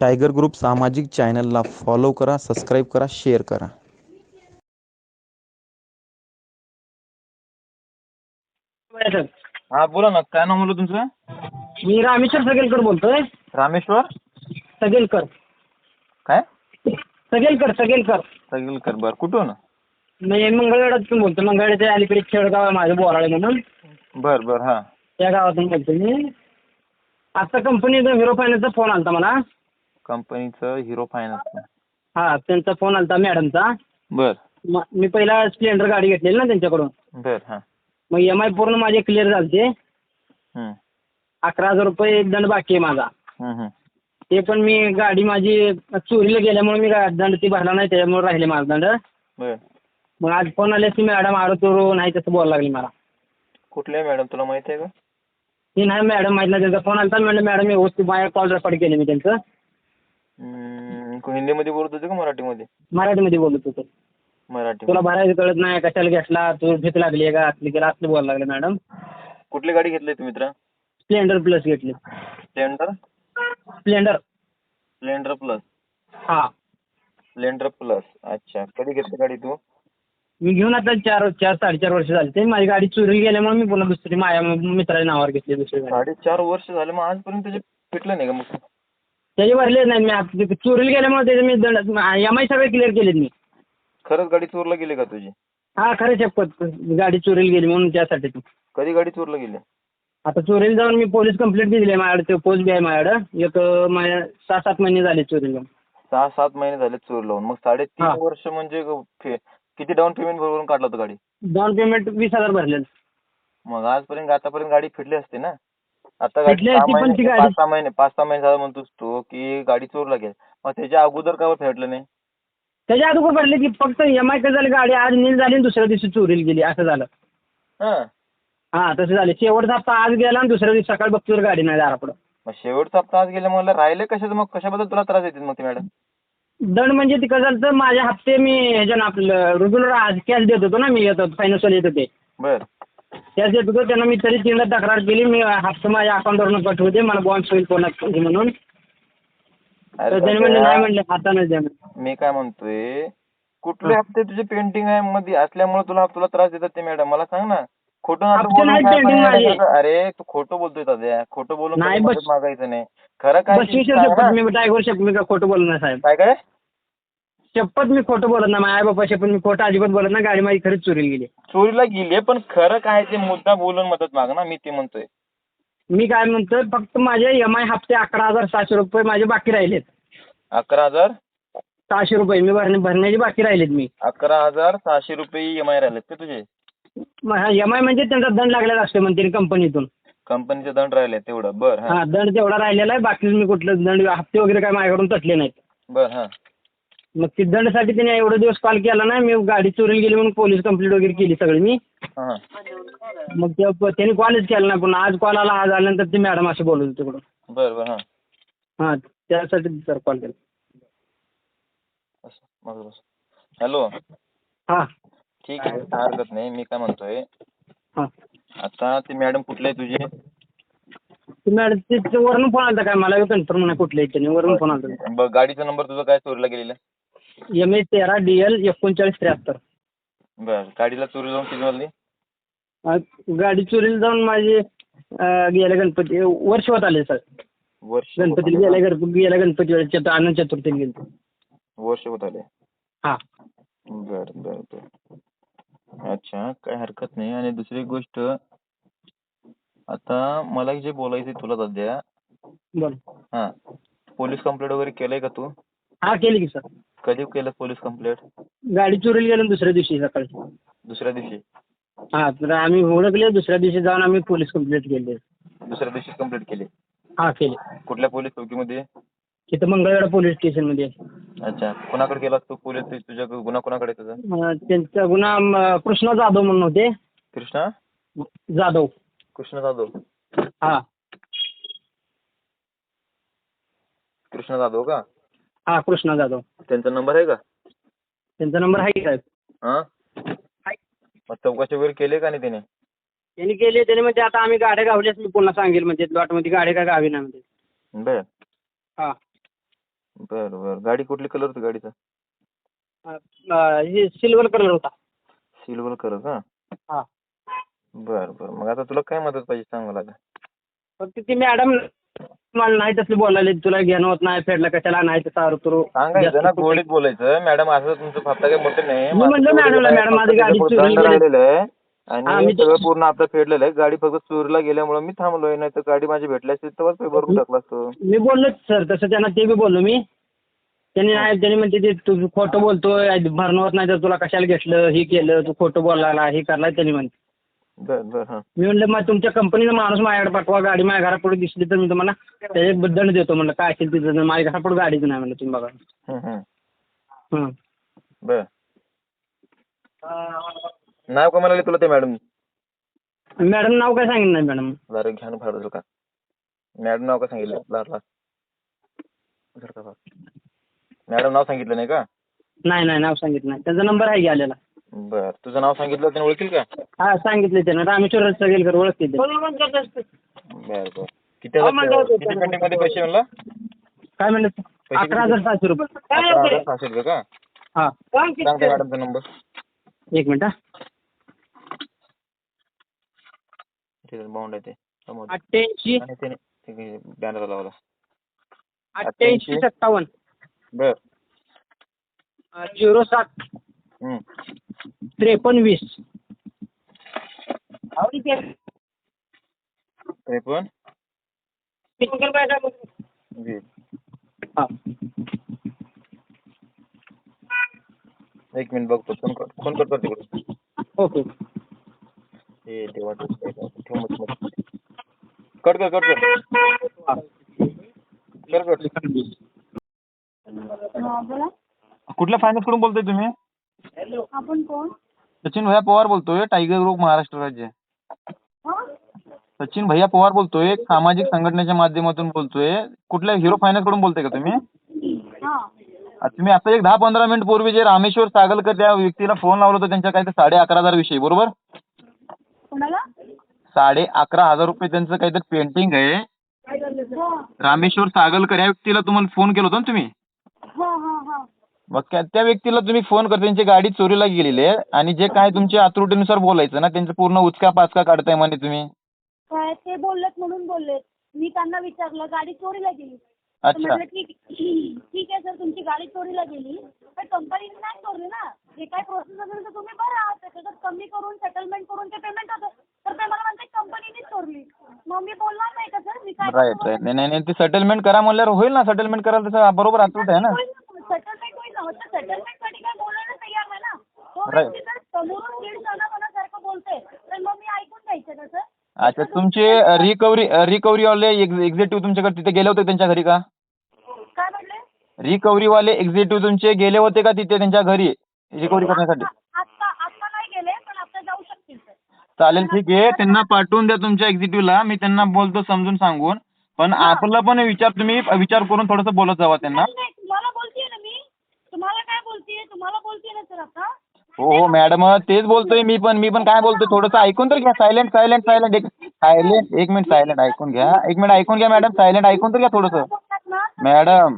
Tiger group सामाजिक चॅनलला follow करा सबस्क्राईब करा शेअर करा. हा बोला ना काय नाव म्हणलं तुमचं? मी रामेश्वर सगेलकर बोलतोय. रामेश्वर? सगेलकर. काय? सगेलकर सगेलकर. सगळीकर बर. कुठून? मी मंगळवेढ्यातून बोलतो मंगळवेढ्याच्या अलीकडे खेडगाव आहे माझं बोराळे म्हणून. बर बर हा. त्या गावातून बोलतो मी. आता कंपनीचा हिरो फायनान्सचा फोन आलता मला. कंपनीचं हिरो फायनान्स हा त्यांचा फोन आलता मॅडमचा बर. म- मी पहिला स्प्लेंडर गाडी घेतलेली ना त्यांच्याकडून. बर हा. मग एम आय पूर्ण माझे क्लिअर झालते. हम्म, अकरा हजार रुपये दंड बाकी आहे माझा. हम्म, हम्म. ते पण मी गाडी माझी चोरीला गेल्यामुळे मी गा- दंड ती भरला नाही त्याच्यामुळे राहिले माझा दंड. बर. मग आज फोन आले की मॅडम आरो चोरू नाही तसं बोलायला लागली मला. कुठले मॅडम तुला माहिती आहे का? ती नाही मॅडम माहीत नाही त्यांचा फोन आला म्हणलं मॅडम व्यवस्थित माझ्या कॉल रेकॉर्ड केले मी त्यांचं. हिंदीमध्ये बोलत होते का मराठीमध्ये? मराठीमध्ये बोलत होतो. मराठी तुला भरायचं कळत नाही कशाला घेतला तू भीत लागली आहे का असली केला असलं बोलायला लागले मॅडम. कुठली गाडी घेतली तुम्ही मित्र? स्प्लेंडर प्लस घेतली. स्प्लेंडर? स्प्लेंडर. Splendor plus. हा. Splendor plus. अच्छा कधी घेतली गाडी तू? मी घेऊन आता चार चार साडेचार वर्ष झाली. ते माझी गाडी चोरी गेल्यामुळे मी पुन्हा दुसरी माझ्या मित्राच्या नावावर घेतली दुसरी गाडी. साडेचार वर्ष झाले मग आजपर्यंत त्याचे नाही का मग? त्याचे भरले नाही मी आता ते चोरीला गेल्यामुळे त्याचे मी दंड एम आय सगळे क्लिअर केलेत मी. खरंच गाडी चोरला गेली का तुझी? हा खरं शपथ गाडी चोरीला गेली म्हणून त्यासाठी तू. कधी गाडी चोरला गेली? आता चोरीला जाऊन मी पोलीस कंप्लेंट दिली आहे माझ्याकडे ते पोस्ट बी आहे माझ्याकडं. एक माझ्या सहा सात महिने झाले चोरीला. जाऊन सहा सात महिने झाले चोर लावून मग साडेतीन हा. वर्ष म्हणजे फे- किती डाऊन पेमेंट भरून काढला होता गाडी? डाऊन पेमेंट वीस हजार भरले मग आजपर्यंत आतापर्यंत गाडी फिटली असते ना? आता गाडी फिटली सहा असती, पण महिने ती पाच गाडी- सहा महिने पाच सहा महिने झालं म्हणतोस तू की गाडी चोरला गेली. मग त्याच्या अगोदर का बरं फेडलं नाही? त्याच्या अगोदर भरले की फक्त एम आय झाली गाडी आज नील झाली आणि दुसऱ्या दिवशी चोरीला गेली असं झालं. हा. हा तसं झालं. शेवटचा हप्ता आज गेला आणि दुसऱ्या दिवशी सकाळी बघतो तर गाडी नाही दारापुढं. मग शेवटचा हप्ता आज गेला मला राहिले कशाचं मग कशाबद्दल तुला त्रास देतील मग ते मॅडम दंड म्हणजे ते कसं झालं तर माझे हप्ते मी ह्याच्यानं आपलं रेग्युलर आज कॅश देत होतो ना मी येतो फायनान्सवाले येत होते. बर. देत होतो त्यांना मी तरी तीनदा तक्रार केली. मी हप्ते माझ्या अकाउंटवरून कट होते मला बॉन्ड होईल कोणात म्हणून. अरे तर त्यांनी म्हणले नाही द्या म्हणले. मी काय म्हणतोय कुठले हप्ते तुझे पेंटिंग आहे मध्ये असल्यामुळे तुला तुला त्रास देतात ते मॅडम मला सांग ना. खोटं नाटक हप्ते बोलून नाही काय pending फायदा माझे. त्याचा? अरे तू खोटं बोलतोय सध्या खोटं बोलून नाही, कधी बस- मदत मागायचं नाही. खरं काय ते बसवीस सांग ना. शपथ मी टायगर शपथ मी काय खोटं नाही साहेब. काय काय? शपथ मी खोटं बोलत नाही. माझ्या बापा शपथ मी खोटं अजिबात बोलत नाही. गाडी माझी खरीच चोरीला गेली. चोरीला गेली पण खरं काय ते मुद्दा बोलून मदत माग ना मी ते म्हणतोय. मी काय म्हणतोय फक्त माझे एम आय हप्ते अकरा हजार सहाशे रुपये माझे बाकी राहिलेत. अकरा हजार? सहाशे रुपये मी भरणे भरण्याचे बाकी राहिलेत मी. अकरा हजार सहाशे रुपये एम आय राहिलेत ते तुझे? एम आय म्हणजे त्यांचा दंड लागलेला असतो म्हणते कंपनीतून. कंपनीचे दंड राहिले तेवढं. बर हा. हा दंड तेवढा राहिलेला आहे. बाकी मी कुठलं दंड हप्ते वगैरे काय माझ्याकडून तटले नाहीत. बर हा. मग ते दंडसाठी त्याने एवढे दिवस कॉल केला ना मी गाडी चोरीला गेली म्हणून पोलीस कंप्लेंट वगैरे केली सगळी मी. हा. मग त्यांनी कॉलच केला नाही पण आज कॉल आला आज आल्यानंतर ते मॅडम असे बोलत होते तिकडून. बर बर हा. हां त्यासाठी सर कॉल केला. असं, माझं बस हॅलो हां. ठीक आहे काय हरकत नाही. मी काय म्हणतोय? हां. आता ते मॅडम कुठले तुझे? ते मॅडम ते ते वरून फोन आलता काय? मला कन्फर्म नाही कुठल्या त्याने वरून फोन आलता. ब- गाडीचा नंबर तुझा काय चोरीला गेलेला? एम ए तेरा डी एल एकोणचाळीस त्र्याहत्तर. बर गाडीला चोरी जाऊन किती अं, गाडी चोरीला जाऊन माझे गेल्या गणपती वर्ष होत आले सर. वर्ष आले गेल्या गणपती गेल्या गणपती वेळेस आनंद चतुर्थीला गेलो? वर्ष होत आले. हां. बर बर बर. अच्छा काय हरकत नाही. आणि दुसरी गोष्ट आता मला जे बोलायचं आहे तुला सध्या बोल. हा पोलीस कंप्लेंट वगैरे केलंय का तू? हां केली की सर. कधी केलं पोलीस कंप्लेंट गाडी चोरीला गेलो दुसऱ्या दिवशी सकाळी. दुसऱ्या दिवशी? हां तर आम्ही ओळखले दुसऱ्या दिवशी जाऊन आम्ही पोलीस कंप्लेंट केली. दुसऱ्या दिवशी कंप्लेंट केली? हां केली. कुठल्या पोलीस चौकीमध्ये? तिथं मंगळवेढा पोलीस स्टेशनमध्ये. अच्छा कोणाकडे गेलास तू पोलीस? तुझ्या गुन्हा कोणाकडे आहे तुझा? अं, त्यांचा गुन्हा कृष्णा जाधव म्हणून होते. कृष्णा? जाधव. कृष्ण जाधव. हां. कृष्ण जाधव का? हां कृष्णा जाधव. त्यांचा नंबर आहे का? त्यांचा नंबर आहे की साहेब? हा? मग चौकशी वगैरे केली का नाही त्याने त्यांनी केले त्याने म्हणजे आता आम्ही गाड्या गावल्याच मी पुन्हा सांगेल म्हणजे लॉटमध्ये गाड्या काय गावी नाही म्हणजे. बर. हां. बरं बरं. गाडी कुठली कलर होती गाडीचा? अं, हे सिल्वर कलर होता. सिल्वर कलर का? हा. बरं बरं. मग आता तुला काय मदत पाहिजे सांग मला आता फक्त ती मॅडम मला नाही तसली बोलायला तुला घेणं होत नाही फेडला कशाला नाही तसं सारू तुरू सांगायचं ना गोडीत बोलायचं. मॅडम असं तुमचं फक्त काही मोठं नाही. मी म्हणलं मॅडमला, मॅडम, माझी गाडी गेली. राहिलेलं आहे. हा, आणि मी सगळं पूर्ण आपलं फेडलेलं आहे. गाडी फक्त चोरीला गेल्यामुळे मी थांबलोय नाही तर गाडी माझी भेटली असती तेव्हाच पे भरून टाकला असतो. मी बोललो सर तसं त्यांना ते बी बोललो मी. त्यांनी नाही त्यांनी म्हणते ते तू खोटं बोलतोय भरणं होत नाही तर तुला कशाला घेतलं हे केलं तू खोटं बोलायला हे करलाय त्यांनी म्हणते. बरं बरं हां. मी म्हणलं मग तुमच्या कंपनीचा माणूस माझ्याकडे पाठवा गाडी माझ्या घरापुढे दिसली तर मी तुम्हाला त्याचे दंड देतो. म्हणलं काय असेल तिथं माझ्या घरापुढे गाडीच नाही म्हणलं तुम्ही बघा. हं. बरं. नाव का म्हणाले तुला ते मॅडम? मॅडम नाव काय सांगितलं नाही मॅडम? जरा घ्या ना फार का मॅडम नाव का सांगितलं? लारला जर का फार. मॅडम नाव सांगितलं नाही का? नाही नाही नाव सांगितलं नाही. त्यांचा नंबर आहे की आलेला? बरं. तुझं नाव सांगितलं त्याने ओळखील का? हा सांगितलं त्यानं. रामेश्वर सगळीकडे ओळखते ते. बरं बरं. किती हजार किती मध्ये पैसे म्हणला? काय म्हणलं? अकरा हजार सहाशे रुपये. अकरा हजार सहाशे रुपये का? हा. सांगते मॅडमचा नंबर एक मिनिट हा. तिथे बाउंड आहे ते. समोर. अठ्ठ्याऐंशी. आणि बॅनर लावला. अठ्ठ्याऐंशी सत्तावन्न. बर. झिरो सात. हं. त्रेपन्न वीस. त्रेपन्न? वीस. हा. एक मिनिट बघतो फोन कर फोन करतो तिकडून ओके. हे काय काय. ठेव मग. कट कर कट कर. कर. कट बोला. कुठल्या फायनान्सकडून बोलतोय तुम्ही? आपण कोण? सचिन भैया पवार बोलतोय टायगर ग्रुप महाराष्ट्र राज्य. हा? सचिन भैया पवार बोलतोय एक सामाजिक संघटनेच्या माध्यमातून बोलतोय. कुठल्या हिरो फायनान्सकडून बोलतोय का तुम्ही? हा. तुम्ही आता एक दहा पंधरा मिनिट पूर्वी जे रामेश्वर सागलकर त्या व्यक्तीला फोन लावला होता त्यांच्या काहीतरी साडे अकरा हजार विषयी बरोबर? कोणाला? साडे अकरा हजार रुपये त्यांचं काहीतरी पेंटिंग आहे. हा रामेश्वर सागलकर या व्यक्तीला तुम्हाला फोन केला होता ना तुम्ही? मग त्या त्या व्यक्तीला तुम्ही फोन करता त्यांची गाडी चोरीला गेलेली आहे आणि जे काय तुमच्या आतुरतेनुसार बोलायचं ना त्यांचं पूर्ण उचका पाचका काढताय म्हणे तुम्ही. काय ते बोललेत म्हणून बोललेत. मी त्यांना विचारलं गाडी चोरीला गेली. तर अच्छा. म्हटलं ठीक ठीक आहे सर तुमची गाडी चोरीला गेली. पण कंपनीने नाही चोरली ना. जे काय प्रोसेस असेल तर तुम्ही बघा त्याच्यात कमी करून सेटलमेंट करून ते पेमेंट होतं तर ते मला म्हणते कंपनीनेच चोरली. मग मी बोलणार नाही का सर? मी काय राईट राईट नाही नाही नाही, ते सेटलमेंट करा म्हणल्यावर होईल ना. सेटलमेंट करायला तसं बरोबर आतुरत आहे ना. सेटलमेंट होईल ना सेटलमेंटसाठी काय बोलायला तयार नाही ना तो Right. व्यक्ती जर समोरून दीड सणासारखं बोलते तर मग मी ऐकून घ्यायचं ना सर अच्छा तुमचे रिकव्हरी रिकव्हरी वाले एक्झिक्युटिव्ह तुमच्याकडे तिथे गेले होते त्यांच्या घरी का? काय म्हटले? रिकव्हरी वाले एक्झिक्युटिव्ह तुमचे गेले होते का तिथे त्यांच्या घरी रिकव्हरी करण्यासाठी? आत्ता आत्ता नाही गेले पण आता जाऊ शकतील सर चालेल ठीक आहे. त्यांना पाठवून द्या तुमच्या एक्झिक्युटिव्हला मी त्यांना बोलतो समजून सांगून. पण आपला पण विचार तुम्ही विचार करून थोडंसं बोलत जावा त्यांना. नाही नाही. तुम्हाला ना सर आता. हो हो मॅडम तेच बोलतोय मी पण मी पण काय बोलतोय थोडंसं ऐकून तर घ्या सायलेंट सायलेंट सायलेंट एक सायलेंट एक मिनिट सायलेंट ऐकून घ्या. एक मिनिट ऐकून घ्या मॅडम सायलेंट ऐकून तर घ्या थोडंसं. मॅडम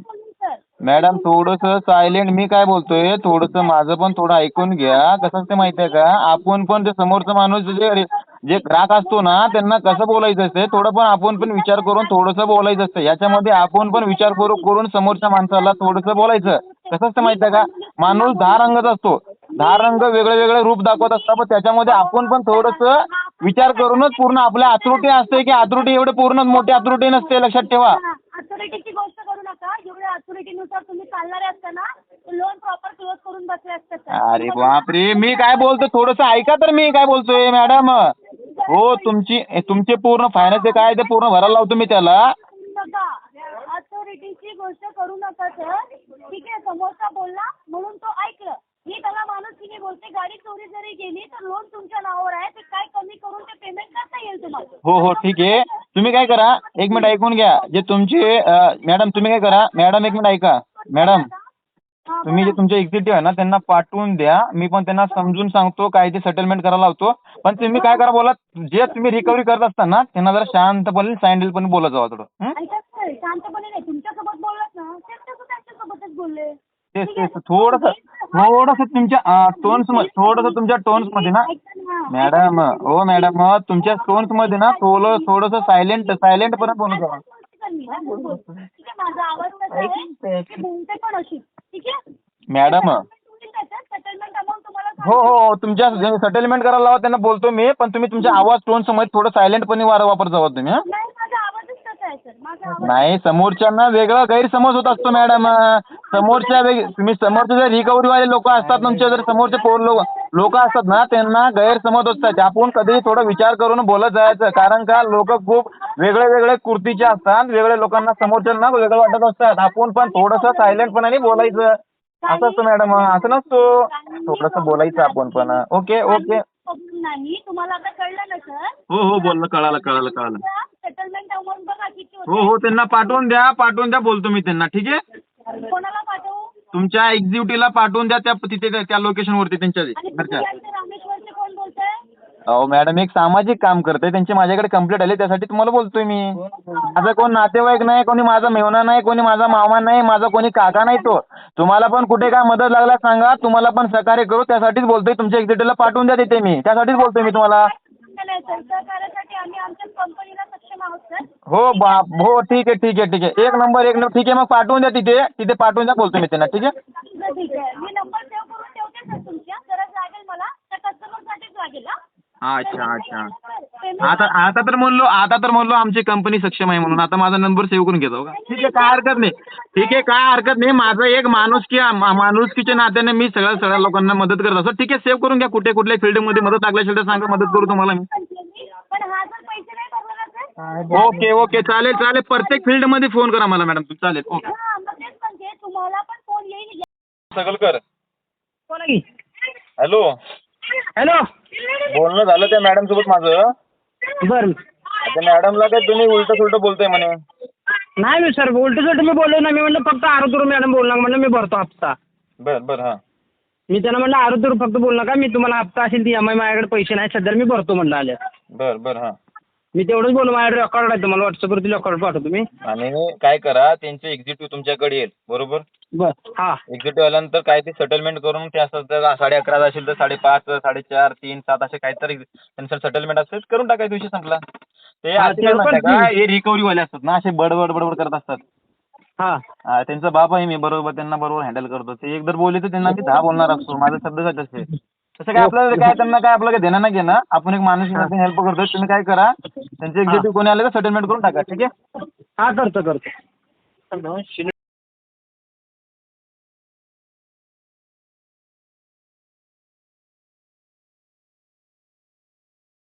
मॅडम थोडंसं सायलेंट मी काय बोलतोय थोडंसं माझं पण थोडं ऐकून घ्या. कसं असते माहिती आहे का? आपण पण ते समोरचा माणूस जे जे ग्राहक असतो ना त्यांना कसं बोलायचं असते थोडं पण आपण पण विचार करून थोडंसं बोलायचं असतं याच्यामध्ये आपण पण विचार करू करून समोरच्या माणसाला थोडंसं बोलायचं. कसं असतं माहिती आहे का? माणूस दहा रंगाचा असतो. दहा रंग वेगळे वेगळे रूप दाखवत असतात. पण त्याच्यामध्ये आपण पण थोडंसं विचार करूनच पूर्ण आपल्या आतुरटी असते की आतुरटी एवढे पूर्ण मोठी आतुरटी नसते. लक्षात ठेवा. अथॉरिटीची गोष्ट करू नका. जेवढ्या तुम्ही चालणारे असता ना लोन प्रॉपर क्लोज करून बसले अरे बापरे मी काय बोलतो थोडंसं ऐका तर मी काय बोलतोय मॅडम हो तुमची तुमचे पूर्ण फायनान्स काय ते पूर्ण भरायला लावतो मी त्याला. नका गोष्ट करू नका सर. ठीक आहे समोरचा बोलला. म्हणून तो ऐकलं. मी त्याला माणुसकीने बोलते गाडी चोरी जरी गेली तर लोन तुमच्या नावावर आहे. ते काय कमी करून ते पेमेंट करता येईल तुम्हाला? हो हो ठीक आहे. तुम्ही काय करा एक मिनिट ऐकून घ्या. जे तुमचे अं, मॅडम तुम्ही काय करा मॅडम एक मिनिट ऐका. मॅडम हा, तुम्ही जे तुमचे एक्झिक्युटिव्ह आहे ना त्यांना पाठवून द्या. मी पण त्यांना समजून सांगतो काय ते सेटलमेंट करायला लावतो. पण तुम्ही काय करा बोला. जे तुम्ही रिकव्हरी करत असताना त्यांना जरा शांतपणे सँडल पण बोलत जावा थोडं. हं? ऐका शांतपणे नाही. तुमच्यासोबत बोललात ना त्यांच्यासोबत तेच थोडस थोडस तुमच्या टोन्समध्ये थोडस तुमच्या टोन्समध्ये ना. मॅडम हो मॅडम तुमच्या टोन्समध्ये ना थोडं थोडस सायलेंट सायलेंट पर्यंत बोलू जावा मॅडम. हो हो, हो तुमच्या सेटलमेंट करायला लावा त्यांना बोलतो मी पण तुम्ही तुमच्या आवाज टोन्समध्ये थोडं सायलेंटपणे वार वापर जावा तुम्ही हं? नाही माझा आवाजच तसा आहे सर माझा आवाज नाही समोरच्यांना वेगळा गैरसमज होत असतो मॅडम. समोरच्या वेग तुम्ही समोरचे जे रिकव्हरी वाले लोक असतात तुमचे जर समोरचे पोर लोक लोक असतात ना त्यांना गैरसमज असतात. आपण कधी थोडा विचार करून बोलत जायचं कारण का लोक खूप वेगळे वेगळे कुर्तीचे असतात वेगळ्या लोकांना समोरच्यांना वेगळं वाटत असतात. आपण पण थोडंसं सायलेंटपणाने बोलायचं. असं असतं मॅडम. असं नसतो. थोडंसं बोलायचं आपण पण. Okay okay. प्रॉब्लेम नाही. तुम्हाला आता कळलं ना सर? हो हो बोललं कळालं कळालं कळालं. सेटलमेंट अमाऊंट बघा किती हो होते. हो त्यांना पाठवून द्या पाठवून द्या बोलतो मी त्यांना ठीक आहे? कोणाला पाठवू? तुमच्या एक्झिक्युटिव्हला पाठवून द्या त्या तिथे त्या लोकेशनवरती त्यांच्या आणि घरच्या. तुम्ही अहो मॅडम एक सामाजिक काम करते त्यांची माझ्याकडे कंप्लेंट आली त्यासाठी तुम्हाला बोलतोय मी. माझा कोण नातेवाईक नाही कोणी माझा मेहना नाही कोणी माझा मामा नाही माझा कोणी काका नाही तो. तुम्हाला पण कुठे काय मदत लागला सांगा. तुम्हाला पण सहकार्य करू. त्यासाठीच बोलतोय. तुमच्या एक्झिक्युटिव्हला पाठवून द्या तिथे मी. त्यासाठीच बोलतोय मी तुम्हाला. हो बाप. हो ठीक आहे ठीक आहे ठीक आहे. एक नंबर एक नंबर. ठीक आहे मग पाठवून द्या तिथे. तिथे पाठवून द्या बोलतो मी त्यांना. ठीक आहे बरं, ठीक आहे मी नंबर सेव्ह करून ठेवते सर तुमच्या गरज लागेल मला त्या कस्टमरसाठीच लागेल हा अच्छा अच्छा. आता आता तर म्हणलो आता तर म्हणलो आमची कंपनी सक्षम आहे म्हणून. आता माझा नंबर सेव्ह करून घेतो का? ठीक आहे काय हरकत नाही. ठीक आहे काय हरकत नाही. माझं एक माणुसकी मा- माणुसकीच्या नात्याने मी सगळ्या सगळ्या लोकांना मदत करत असतो. ठीक आहे सेव्ह करून घ्या. कुठे कुठल्या फील्डमध्ये मदत लागली असेल तर सांगा मदत करू तुम्हाला मी. हा ओके ओके. चालेल चालेल. प्रत्येक फील्डमध्ये फोन करा मला मॅडम चालेल ओके. हा मग तेच म्हणते तुम्हाला पण फोन येईल. सगळकर बोला की हॅलो हॅलो बोलणं झालं त्या मॅडम सोबत माझं. बरं. त्या मॅडमला काय तुम्ही उलट सुलट बोलताय म्हणे. नाही मी सर उलट सुलट मी बोललो ना मी म्हणलं फक्त आरोग्य मॅडम बोलू नका म्हणलं मी भरतो हप्ता. बर बर हां. मी त्यांना म्हणलं आरोग्य फक्त बोलू नका मी तुम्हाला हप्ता असेल ती एम आय माझ्याकडे पैसे नाही सध्या मी भरतो म्हणलं आल्या बर बर हां. मी तेवढंच बोलू माझ्याकडे रेकॉर्ड आहे तुम्हाला व्हॉट्सअपवरती रेकॉर्ड पाठवतो मी. आणि काय करा त्यांचे एक्झिक्युटिव्ह तुमच्याकडे येईल बरोबर? बरं हां. एक्झिक्युटिव्ह आल्यानंतर काय ते सेटलमेंट करून ते असं जर साडे अकरा असेल तर साडेपाच साडेचार तीन सात असे काहीतरी त्यांचं सेटलमेंट असेल करून टाकायचा विषय संपला. ते हा, असे काय पण का. हे रिकव्हरी वाले असतात ना असे बडबड बडबड करत असतात. हां. हा, त्यांचा बाप आहे मी बरोबर त्यांना बरोबर हँडल करतो. ते एक जर बोलले तर त्यांना मी दहा बोलणार असतो माझा काय तसे तसं काय आपल्याला काय त्यांना काय आपलं काय देणं नाही घेणं. आपण एक माणूस हेल्प करतो तुम्ही काय करा त्यांचे एक्झिक्युटिव्ह कोणी आले तर सेटलमेंट करून टाका ठीक आहे? हां करतो करतो.